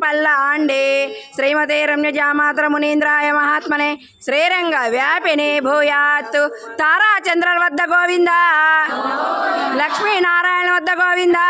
పల్లాండే శ్రీమతే రమ్యజామాతర మునీంద్రాయ మహాత్మనే శ్రీరంగ వ్యాపిని భూయాత్ తారాచంద్రుల వద్ద గోవింద లక్ష్మీనారాయణ వద్ద గోవింద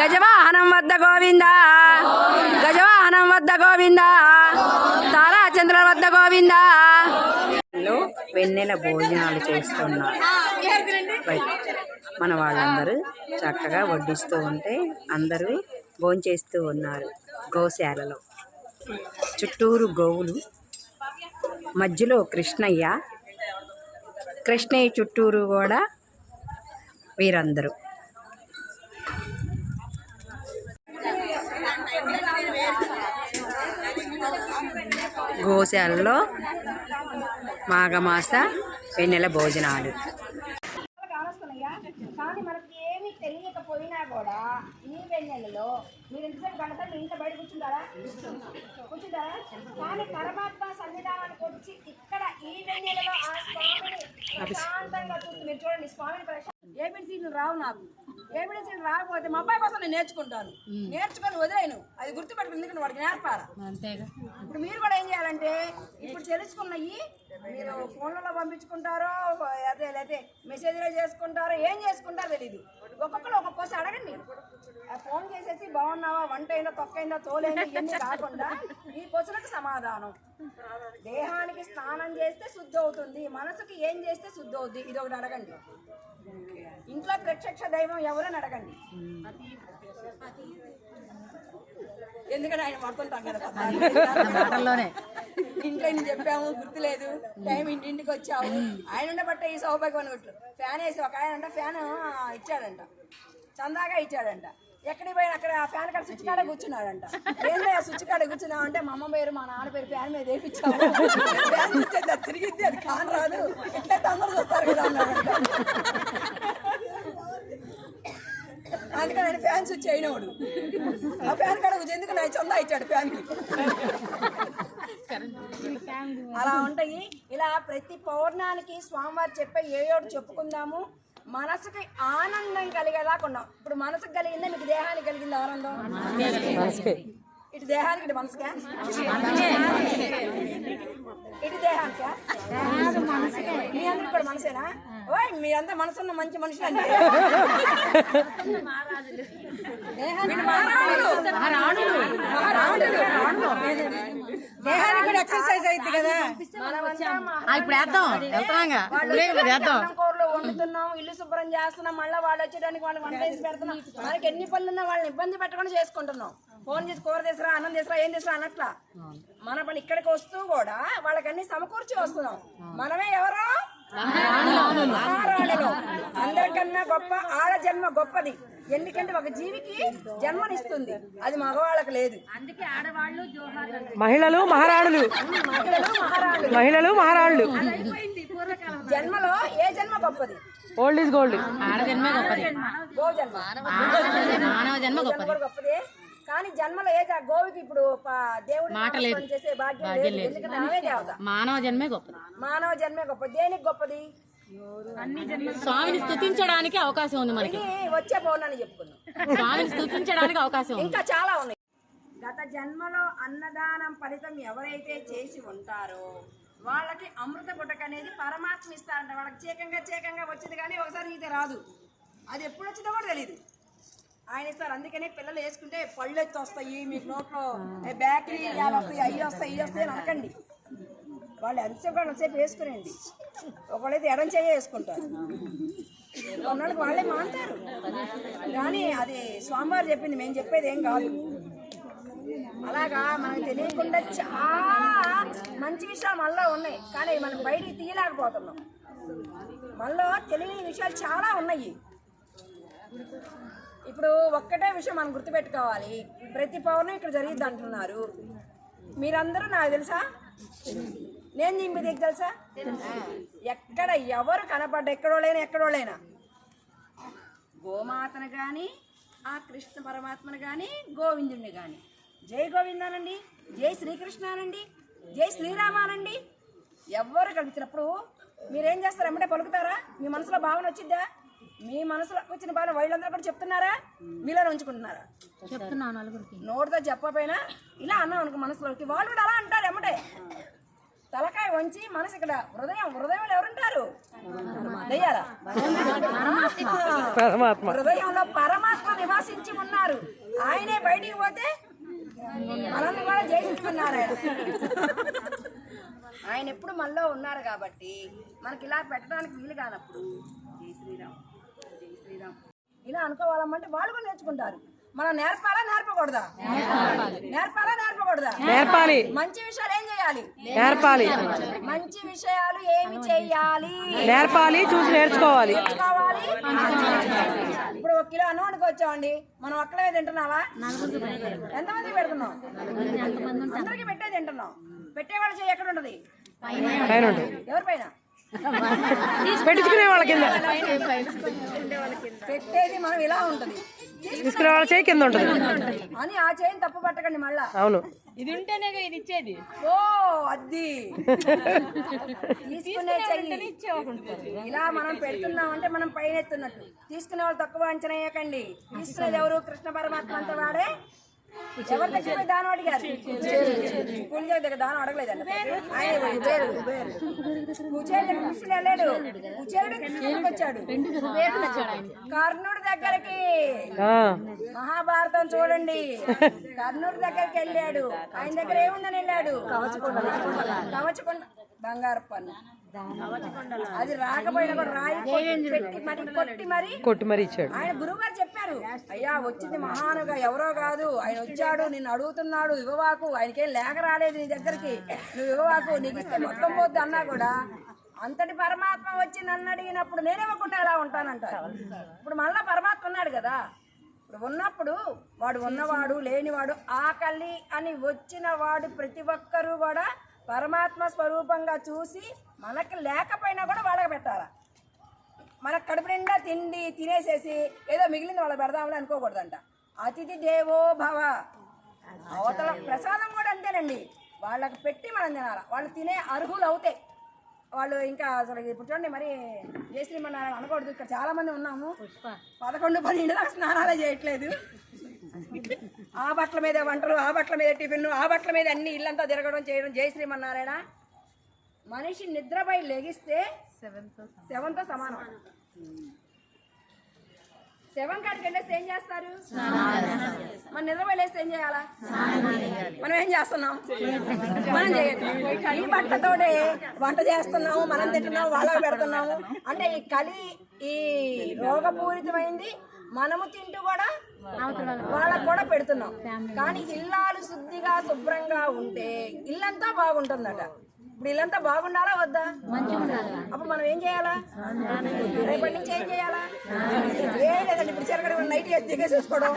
గజవాహనం వద్ద గోవింద గజవాహనం వద్ద గోవింద తారాచంద్రుల వద్ద గోవింద. వెన్నెల భోజనాలు చేస్తున్నారు. మన వాళ్ళందరూ చక్కగా వడ్డిస్తూ ఉంటే అందరూ భోంచేస్తూ ఉన్నారు గోశాలలో. చుట్టూరు గోవులు. మధ్యలో కృష్ణయ్య. కృష్ణయ్య చుట్టూరు కూడా వీరందరూ. గోశాలలో మాఘమాస వెన్నెల భోజనాలు కానొస్తున్నాయా కానీ మనకి ఏమీ తెలియకపోయినా కూడా ఈ వెన్నెలలో మీరు ఎంతసేపు గంట మీ ఇంట్లో బయట కూర్చుంటారా కానీ పరమాత్మ సన్నిధానానికి వచ్చి ఇక్కడ ఈ వెన్నెలలో ఆ స్వామిని ప్రశాంతంగా చూసి మీరు చూడండి స్వామిని ఏబిసిలు రావు నాకు? ఏబిసిలు రాకపోతే మా అబ్బాయి కోసం నేను నేర్చుకుంటాను. నేర్చుకొని వదిలేను. అది గుర్తుపెట్టుకుని ఎందుకంటే వాడికి నేర్పాలి? ఇప్పుడు మీరు కూడా ఏం చేయాలంటే ఇప్పుడు తెలుసుకున్నవి మీరు ఫోన్లలో పంపించుకుంటారో అదే అదే మెసేజ్లో చేసుకుంటారో ఏం చేసుకుంటారో తెలీదు. ఒక్కొక్కరు ఒక్కొక్క కోసం అడగండి. ఫోన్ చేసేసి బాగున్నావా? వంట అయిందా? తొక్కైందా తోలైందా ఇవన్నీ కాకుండా ఈ క్వశ్చన్కి సమాధానం. దేహానికి స్నానం చేస్తే శుద్ధి అవుతుంది మనసుకి ఏం చేస్తే శుద్ధి అవుద్ది? ఇది ఒకటి అడగండి. ఇంట్లో ప్రత్యక్ష దైవం ఎవరని అడగండి. ఎందుకంటే ఆయన పడుతుంటాం కదా. ఇంట్లో చెప్పాము గుర్తులేదు. టైం ఇంటింటికి వచ్చావు ఆయన ఉండబట్టే ఈ సౌభాగ్యం అనుకుంటారు ఫ్యాన్ వేసి ఒక ఆయన అంట ఫ్యాన్ ఇచ్చాడంట. చందాగా ఇచ్చాడంట. ఎక్కడికి పోయినా అక్కడ ఫ్యాన్ కాడ స్విచ్ కాడ కూర్చున్నాడంట. ఏందో ఆ స్విచ్ కాడ కూర్చున్నావు అంటే మా అమ్మ పేరు మా నాన్న పేరు ఫ్యాన్ మీద వేపించాము ఫ్యాన్ ఇచ్చేది అది తిరిగిద్ది అది రాదు. ఇట్లా అందరూ చూస్తారు కదా అన్నాడంట. అందుకని ఆయన ఫ్యాన్ స్విచ్ అయినవాడు ఆ ఫ్యాన్ కాడ కూర్చో ఎందుకు నా చందా ఇచ్చాడు ఫ్యాన్కి? అలా ఉంటాయి. ఇలా ప్రతి పౌర్ణానికి స్వామివారు చెప్పే ఏ చెప్పుకుందాము. మనసుకి ఆనందం కలిగేలా కొన్నాం ఇప్పుడు మనసుకు కలిగిందా మీకు దేహానికి కలిగింది ఆనందం? ఇటు దేహానికి ఇటు మనసుకా? ఇటు దేహానికా? మీ అందరికి కూడా మనసేనా? ఓయ్ మీ అంతా మనసున్న మంచి మనుషులు అండి. దేహానికి కూడా ఎక్సర్సైజ్ అయింది కదా. ఇప్పుడు వేద్దాం. వెళ్తున్నాగా. వాళ్ళు కూరలు వండుతున్నాం ఇల్లు శుభ్రం చేస్తున్నాం మళ్ళీ వాళ్ళు వచ్చేటానికి వాళ్ళు వంట వేసి పెడుతున్నాం. మనకి ఎన్ని పనులు ఉన్నా వాళ్ళని ఇబ్బంది పెట్టకుండా చేసుకుంటున్నాం. ఫోన్ చేసి కూర తీసురా అన్నం తీసురా ఏం తీసురా అనట్లా మన పని ఇక్కడికి వస్తూ కూడా వాళ్ళకి అన్ని సమకూర్చి వస్తున్నాం. మనమే ఎవరో అందరికన్నా గొప్ప ఆడ జన్మ గొప్పది. ఎందుకంటే ఒక జీవికి జన్మనిస్తుంది. అది మగవాళ్ళకి లేదు. మహిళలు మహారాణులు. మహిళలు మహారాణులు. మహిళలు మహారాణులు జన్మలో ఏ జన్మ గొప్పది? ఓల్డ్ ఈజ్ గోల్డ్ ఆడజన్మే గొప్పది. గో జన్మ. మానవ జన్మ జన్మ గొప్పది. కూడా గొప్పదే. కానీ జన్మలో ఏ గోవుకి ఇప్పుడు దేవుడి చేసే భాగ్యం లేదు. ఎందుకంటే ఆమె దేవత. మానవ జన్మే గొప్పది. మానవ జన్మే గొప్ప దేనికి గొప్పది? స్వామిని స్తుతించడానికి అవకాశం ఉంది మనకి. వచ్చే పౌర్ణాన్ని చెప్పుకుందాం. స్వామిని స్తుతించడానికి అవకాశం ఉంది. ఇంకా చాలా ఉన్నాయి. గత జన్మలో అన్నదానం ఫలితం ఎవరైతే చేసి ఉంటారో వాళ్ళకి అమృత గుటక అనేది పరమాత్మ ఇస్తారంట. వాళ్ళకి చేకంగా చేకంగా వచ్చింది కానీ ఒకసారి ఇది రాదు. అది ఎప్పుడు వచ్చిందో కూడా తెలియదు ఆయన ఇస్తారు. అందుకనే పిల్లలు వేసుకుంటే పళ్ళు ఎత్తి వస్తాయి మీకు నోట్లో. బ్యాక్టీరియాలు వస్తాయి అవి వస్తాయి ఇవి వస్తాయి అని అనకండి. వాళ్ళు ఎంతసేపు అంతసేపు వేసుకునేయండి. ఒకళ్ళైతే ఎడం చేయ వేసుకుంటారు. కొన్నాళ్ళకి వాళ్ళే మాంటారు కానీ అది స్వామివారు చెప్పింది మేము చెప్పేది ఏం కాదు. అలాగా మనకు తెలియకుండా చాలా మంచి విషయాలు మనలో ఉన్నాయి. కానీ మనం బయటికి తీయలేకపోతున్నాం. మనలో తెలియని విషయాలు చాలా ఉన్నాయి. ఇప్పుడు ఒక్కటే విషయం మనం గుర్తుపెట్టుకోవాలి. ప్రతి పౌర్ణమి ఇక్కడ జరిగింది అంటున్నారు. మీరందరూ నాకు తెలుసా? నేను దీని మీకు తెలుసా? ఎక్కడ ఎవరు కనపడ్డ ఎక్కడో లేనా ఎక్కడో లేనా గోమాతను కానీ ఆ కృష్ణ పరమాత్మను కానీ గోవిందుడిని కానీ జై గోవిందానండి జై శ్రీకృష్ణానండి జై శ్రీరామానండి ఎవరు కనిపించినప్పుడు మీరేం చేస్తారు? అమ్మటే పలుకుతారా? మీ మనసులో భావన వచ్చిద్దా? మీ మనసులో వచ్చిన బాధ వీళ్ళందరూ కూడా చెప్తున్నారా? మీలో ఉంచుకుంటున్నారా? నలుగురికి. నోటితో చెప్పపోయినా ఇలా అన్నాం అనుకో మనసులోకి. వాళ్ళు కూడా అలా అంటారు ఎమ్మటే. తలకాయ వంచి మనసు ఇక్కడ హృదయం హృదయంలో ఎవరుంటారు? దెయ్యాలా. హృదయంలో పరమాత్మ నివాసించి ఉన్నారు. ఆయనే బయటికి పోతే మనల్ని కూడా జయిస్తున్నారు ఆయన. ఆయన ఎప్పుడు మనలో ఉన్నారు కాబట్టి మనకి ఇలా పెట్టడానికి వీలు కానప్పుడు. జై శ్రీరామ్. శ్రీరామ్. ఇలా అనుకోవాలమ్మంటే వాళ్ళు కూడా నేర్చుకుంటారు. మనం నేర్పాలా నేర్పకూడదా? నేర్పాలా. నేర్పకూడదా? నేర్పాలి. మంచి విషయాలు ఏం చేయాలి? నేర్పాలి. మంచి విషయాలు ఏమి చేయాలి? నేర్పాలి చూసి నేర్చుకోవాలి. కావాలి ఇప్పుడు ఒక కిలో అన్నం వండుకొచ్చామండి. మనం ఒక్కలే తింటున్నావా? ఎంతమంది పెడుతున్నాం? అందరికి పెట్టే తింటున్నాం. పెట్టేవాళ్ళు చేయి ఎక్కడ ఉంటుంది. ఎవరి పైన? పెట్టించుకునే వాళ్ళ కింద. పెట్టేది మనం ఇలా ఉంటది. తీసుకునే వాళ్ళ చేయి కింద ఉంటుంది. అని ఆ చేయిని తప్పు పట్టకండి మళ్ళా. అవును. ఇది ఉంటేనే ఇది ఇచ్చేది. ఓ అద్ది తీసుకునే చెయ్యి. ఇలా మనం పెడుతున్నామంటే మనం పైన ఎత్తున్నట్టు. తీసుకునే వాళ్ళు తక్కువ అంచనా వేయకండి. తీసుకునేది ఎవరు? కృష్ణ పరమాత్మ అంత వాడే ఎవరి దగ్గర దానం అడిగారు? కుచేలు దగ్గర దానం అడగలేదండి ఆయన కృష్ణుడు వెళ్ళాడు కృష్ణుడికి వచ్చాడు కర్ణుడి దగ్గరికి. ఆ, మహాభారతం చూడండి. కర్నూలు దగ్గరికి వెళ్ళాడు. ఆయన దగ్గర ఏముందని వెళ్ళాడు? కవచకొండ. బంగారు పన్ను. అది రాకపోయినా కూడా రాయి కొట్టి- పెట్టి మరి కొట్టి మరి కొట్టి మరీ ఇచ్చాడు. ఆయన గురువు గారు చెప్పారు అయ్యా వచ్చింది మహానుగా ఎవరో కాదు. ఆయన వచ్చాడు నిన్ను అడుగుతున్నాడు ఇవ్వవాకు. ఆయనకేం లేక రాలేదు నీ దగ్గరికి. నువ్వు ఇవ్వవాకు నీకు ఇస్తే మొత్తం పోద్ది అన్నా కూడా. అంతటి పరమాత్మ వచ్చి నన్ను అడిగినప్పుడు నేనేవ్వకుండా ఎలా ఉంటానంటారు? ఇప్పుడు మళ్ళా పరమాత్మ ఉన్నాడు కదా. ఇప్పుడు ఉన్నప్పుడు వాడు ఉన్నవాడు లేనివాడు ఆకలి అని వచ్చిన వాడు ప్రతి ఒక్కరూ కూడా పరమాత్మ స్వరూపంగా చూసి మనకి లేకపోయినా కూడా వాళ్ళకి పెట్టాలా? మన కడుపు నిండా తిండి తినేసేసి ఏదో మిగిలింది వాళ్ళకి పెడదామని అనుకోకూడదంట. అతిథి దేవో భవ. అవతల ప్రసాదం కూడా అంతేనండి. వాళ్ళకి పెట్టి మనం తినాలి. వాళ్ళు తినే అర్హులు అవుతాయి. వాళ్ళు ఇంకా అసలు ఇప్పుడు చూడండి మరి జయశ్రీమన్నారాయణ అనకూడదు ఇక్కడ చాలా మంది ఉన్నాము. పదకొండు పన్నెండు దాకా స్నానాలే చేయట్లేదు. ఆ బట్టల మీద వంటలు ఆ బట్టల మీద టిఫిన్ ఆ బట్టల మీద అన్ని ఇల్లంతా తిరగడం చేయడం జయశ్రీమన్నారాయణ మనిషి నిద్రపై లెగిస్తే శవంతో సమానం. శవం కాడికి వెళ్ళేస్తే ఏం చేస్తారు? మన నిద్రపై లేస్తే ఏం చేయాలా? మనం ఏం చేస్తున్నాం? మనం చేయట్లేదు ఈ బట్టతోటే వంట చేస్తున్నాము మనం తింటున్నాము వాళ్ళకి పెడుతున్నాము. అంటే ఈ కలి ఈ రోగపూరితమైంది. మనము తింటూ కూడా వాళ్ళకు కూడా పెడుతున్నాం. కానీ ఇల్లాలు శుద్ధిగా శుభ్రంగా ఉంటే ఇల్లంతా బాగుంటుందట. ఇప్పుడు ఇల్లంతా బాగుండాలా వద్దా? అప్పుడు మనం ఏం చేయాలా? రేపటి నుంచి ఏం చేయాలా? ఏం లేదండి ఇప్పుడు చెరగడ నైట్ వేసి దిగేసేసుకోవడం.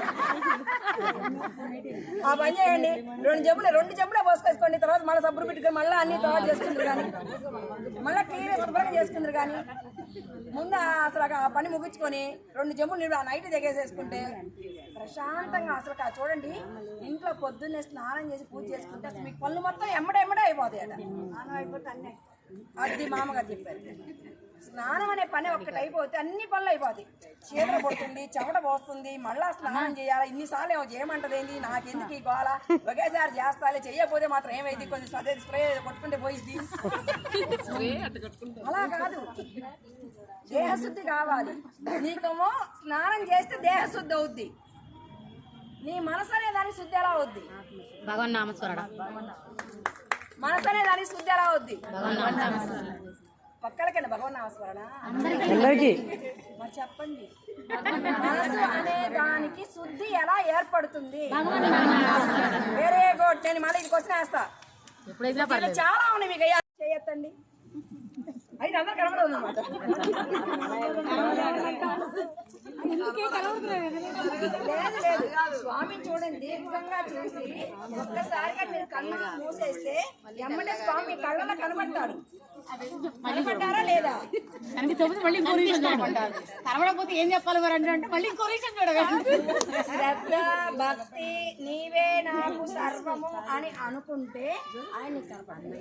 ఆ పని చేయండి. రెండు జబ్బులు రెండు జబ్బులే పోసుకేసుకోండి తర్వాత మళ్ళీ సబ్బులు పెట్టుకొని మళ్ళీ అన్ని తర్వాత చేసుకుంటారు కానీ. మళ్ళీ క్లీన్ శుభ్రంగా చేసుకుంటారు కానీ. ముందు అసలు ఆ పని ముగించుకొని రెండు జమ్ములు నీళ్ళు ఆ నైట్ దిగేసేసుకుంటే ప్రశాంతంగా అసలు చూడండి ఇంట్లో పొద్దున్నే స్నానం చేసి పూజ చేసుకుంటే అసలు మీకు పనులు మొత్తం ఎమ్మడెమ్మడే అయిపోతాయి అట అది మామగారు చెప్పారు. స్నానం అనే పని ఒక్కటి అయిపోతే అన్ని పనులు అయిపోతాయి. చీదర పడుతుంది చెమట పోస్తుంది మళ్ళా స్నానం చేయాలి? ఇన్నిసార్లు ఏమో చేయమంటది ఏంది నాకెందుకు ఈ గోళ ఒకేసారి చేస్తాలే చెయ్యకపోతే మాత్రం ఏమైంది? కొంచెం స్ప్రే స్ప్రే కొట్టుకుంటే పోయిద్ది. అలా కాదు. దేహశుద్ధి కావాలి. నీకేమో స్నానం చేస్తే దేహశుద్ధి అవుద్ది. నీ మనసు అనే దాని శుద్ధి ఎలా అవుద్ది? భగవన్ నామస్వరణ మనసు అనే దాని శుద్ధి ఎలా అవుద్ది? పక్కలకండి భగవన్ నామస్మరణ. అందరికీ. మరి చెప్పండి. మనసు అనే దానికి శుద్ధి ఎలా ఏర్పడుతుంది? వేరే గుడ్ నేను మళ్ళీ ఇది క్వశ్చన్ వేస్తా చాలా ఉన్నాయి మీకు అయ్యా. చేయొద్దండి. అందరు కనబడదు స్వామిని చూడండి దీర్ఘంగా చూసి ఒక్కసారిగా మీరు కళ్ళు మూసేస్తే ఎమ్మటే స్వామి కళ్ళలో కనబడతాడు. కనబడ్డారా లేదా? మళ్ళీ ఇంకో కనబడకపోతే ఏం చెప్పాలి మరి అంటే మళ్ళీ ఇంకో రీజన్ శ్రద్ధ భక్తి నీవే నాకు సర్వము అని అనుకుంటే ఆయన నీకు కనపడతాడు.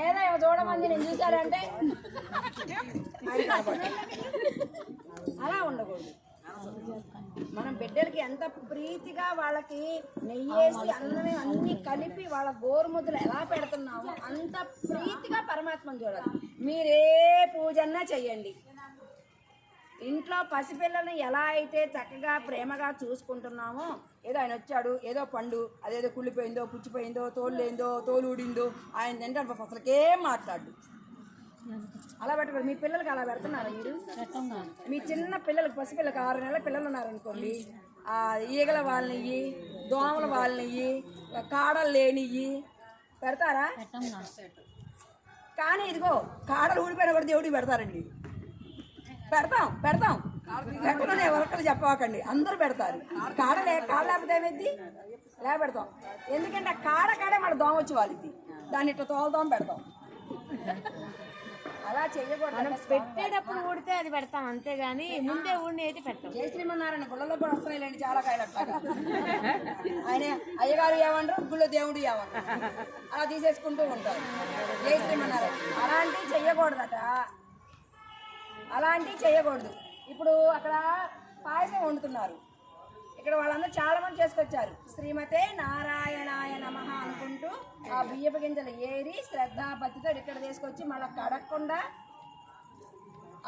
ఏదో చూడమంది నేను కనపడతాడు. అలా ఉండకూడదు. మనం బిడ్డలకి ఎంత ప్రీతిగా వాళ్ళకి నెయ్యేసి అన్నమే అన్ని కలిపి వాళ్ళ గోరుముద్దలు ఎలా పెడుతున్నామో అంత ప్రీతిగా పరమాత్మను చూడాలి. మీరే పూజన్నా చెయ్యండి. ఇంట్లో పసిపిల్లల్ని ఎలా అయితే చక్కగా ప్రేమగా చూసుకుంటున్నామో ఏదో ఆయన వచ్చాడు ఏదో పండు అదేదో కుళ్ళిపోయిందో పుచ్చిపోయిందో తోలు లేదో తోలు ఊడిందో ఆయన తింటాడు అసలుకేం మాట్లాడు అలా పెట్టకూడదు మీ పిల్లలకి అలా పెడుతున్నారు మీరు మీ చిన్న పిల్లలకి పసిపిల్లకి ఆరు నెలల పిల్లలు ఉన్నారనుకోండి ఈగల వాళ్ళనియ్యి దోమల వాళ్ళనియ్యి కాడలు లేనియ్యి పెడతారా? కానీ ఇదిగో కాడలు ఊడిపోయినా కూడా దేవుడికి పెడతారండి. పెడతాం పెడతాం. ఎక్కడనే ఎవరికలు చెప్పవాకండి. అందరూ పెడతారు. కాడ లే కాడ లేకపోతే ఏమైంది లే పెడతాం ఎందుకంటే ఆ కాడ కాడే మన దోమ వచ్చి వాళ్ళది దాన్ని ఇట్లా తోలుదాం పెడతాం. అలా చెయ్యకూడదు పెట్టేటప్పుడు ఊడితే అది పెడతాం అంతేగాని ముందే ఊడిని అయితే పెట్టాం జై శ్రీమన్నారాయణ గుళ్ళలో కూడా వస్తున్నాయిలేండి చాలా కాయలు అట్లాగా ఆయన అయ్యగారు ఏమంటారు గుళ్ళో దేవుడు ఏమంటారు అలా తీసేసుకుంటూ ఉంటారు. జై శ్రీమన్నారాయణ. అలాంటివి చెయ్యకూడదట అలాంటివి చేయకూడదు. ఇప్పుడు అక్కడ పాయసం వండుతున్నారు. ఇక్కడ వాళ్ళందరూ చాలా మంది చేసుకొచ్చారు. శ్రీమతే నారాయణాయ నమ అనుకుంటూ ఆ బియ్యపు గింజలు ఏరి శ్రద్ధాపతితో ఇక్కడ తీసుకొచ్చి మళ్ళీ కడగకుండా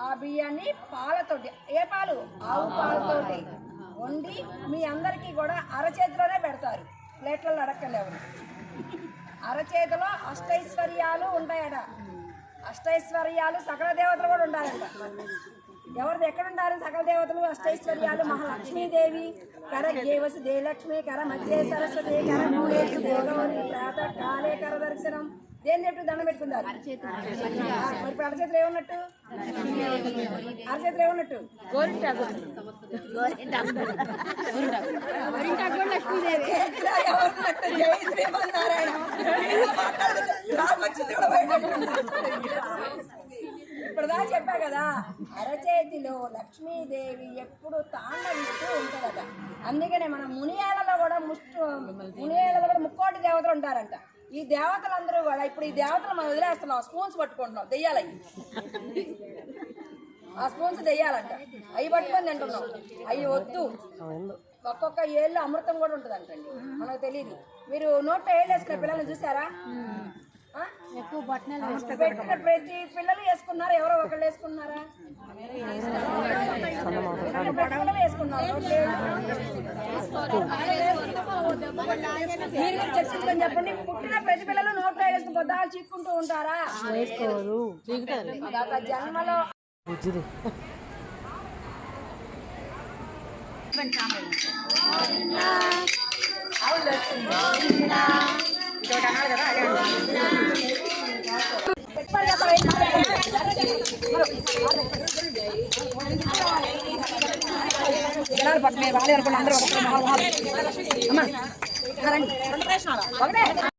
ఆ బియ్యాన్ని పాలతోటి ఏ పాలు? ఆవు పాలతోటి వండి మీ అందరికీ కూడా అరచేతిలోనే పెడతారు. ప్లేట్లలో అడక్కలేవు అరచేతిలో అష్టైశ్వర్యాలు ఉంటాయట. అష్టైశ్వర్యాలు సకల దేవతలు కూడా ఉండాలంట. ఎవరిది ఎక్కడ ఉండాలి? సకల దేవతలు అష్టైశ్వర్యాలు మహాలక్ష్మీదేవి కర దేవసి దేలక్ష్మి కర మధ్య సరస్వతి కర మూలేషు దేవగౌరి ప్రాత కాలే కర దర్శనం. దేని చెప్పి దండం పెట్టుకున్నారు? మరి ఇప్పుడు అరచేతులు ఏమన్నట్టు? అరచేతులు ఏమన్నట్టు? ఎవరున్నట్టు? జై శ్రీమన్నారాయణ. రామొచ్చింది కూడా బయట. ఇప్పుడు దా చెప్పా కదా అరచేతిలో లక్ష్మీదేవి ఎప్పుడు తాండవిస్తూ ఉంటుందట. అందుకనే మన మునియాలలో కూడా ముష్టి మునియాలలో కూడా ముక్కోటి దేవతలు ఉంటారంట. ఈ దేవతలందరూ కూడా ఇప్పుడు ఈ దేవతలు మనం వదిలేస్తున్నాం స్పూన్స్ పట్టుకుంటున్నాం దెయ్యాలయ్యి ఆ స్పూన్స్ దెయ్యాలంట. అవి పట్టుకొని తింటున్నాం. అవి వద్దు. ఒక్కొక్క ఏళ్ళు అమృతం కూడా ఉంటుంది అంటండి మనకు తెలియదు మీరు నోట్లో ఏళ్ళు వేసుకున్న పిల్లల్ని చూసారా? ఎక్కువ బట్టనలు పెట్టిన ప్రతి పిల్లలు వేసుకున్నారు? ఎవరో ఒకళ్ళు వేసుకున్నారా? పిల్లలు వేసుకున్నారు. మీరు కూడా చర్చించుకొని చెప్పండి. పుట్టిన ప్రతి పిల్లలు నోట్లో వేసుకుని పొద్దాలు చిక్కుంటూ ఉంటారా? వేసుకోరు. గత జన్మలో. బుజ్జిది. జనాలు పట్టుకునే వాళ్ళే అనుకున్న అందరూ ఒకటే మొహాలు